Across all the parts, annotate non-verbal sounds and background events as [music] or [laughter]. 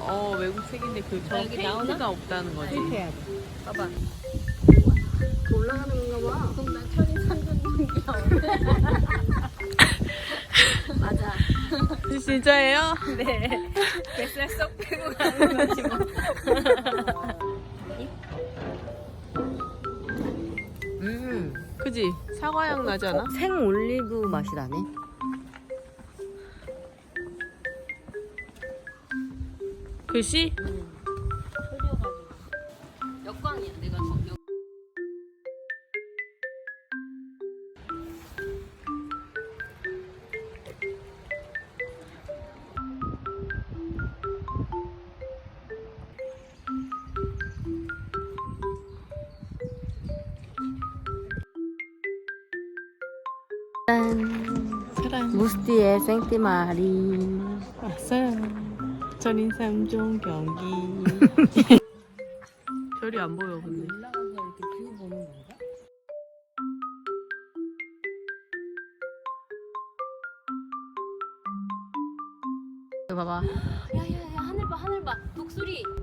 어 외국책인데 그 아, 저 여기 나오나? 페인트가 없다는 거지. 해야 돼. 봐봐. 올라가는 건가 봐. 그럼 난 천인 상준중이야. 맞아. [laughs] 진짜예요? 네. [laughs] 뱃살 쏙 빼고 가는 거지 뭐. [laughs] 음, 그지? 사과향 나잖아. 생 올리브 맛이 나네. 글씨? 짠. 사랑. 무스티의 생티마리. 왔어요. 전인 3종 경기. [laughs] 별이 안 보여 근데. 봐봐. 야야야 하늘 봐 하늘 봐 독수리. [laughs]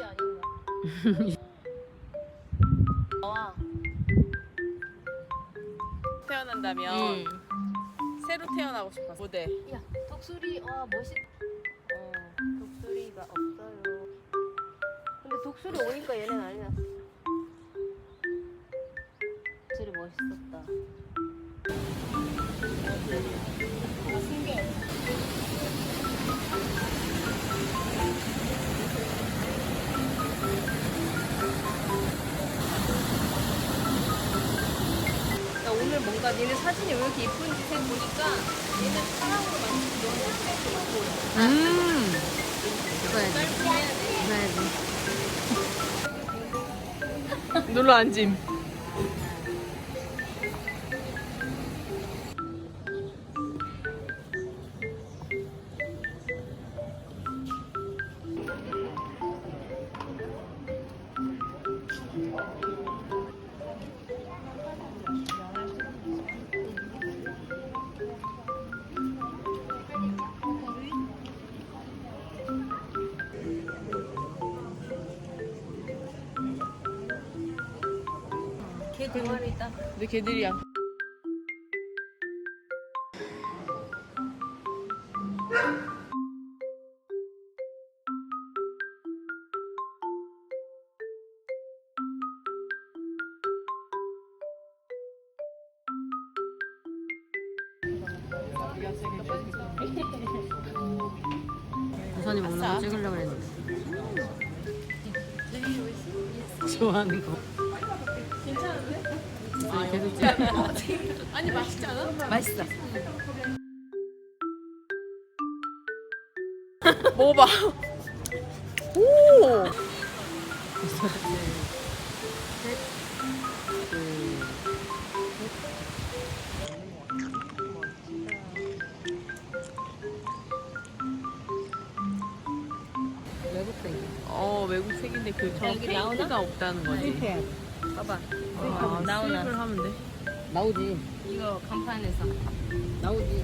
아닌가? 나와. 태어난다면 응. 새로 태어나고 싶었어. 모델. 야 독수리 와 멋있. 어 독수리가 없어요. 근데 독수리 오니까 얘네 난리 났어. 독수리 멋있었다. 아, 신기해. 뭔가 니네 사진이 왜 이렇게 이쁜지 생 보니까 얘는 사랑으로 만든 연습생도 있고 음. 이거야지 이거야지 눌러 앉임. 걔 대화를 있다 근데 걔들이 야. 우선이 먹는 거 아싸. 찍으려고 했는데 좋아하는 거. 아, 계속 찍 아니 맛있지 않아? 맛있어 먹어봐. 오. 어 외국책인데 그저 여기 나오나? 페인트가 없다는 거지. 봐봐. 아, 나오나? 수입을 하면 돼. 나오지 이거 간판에서 나오지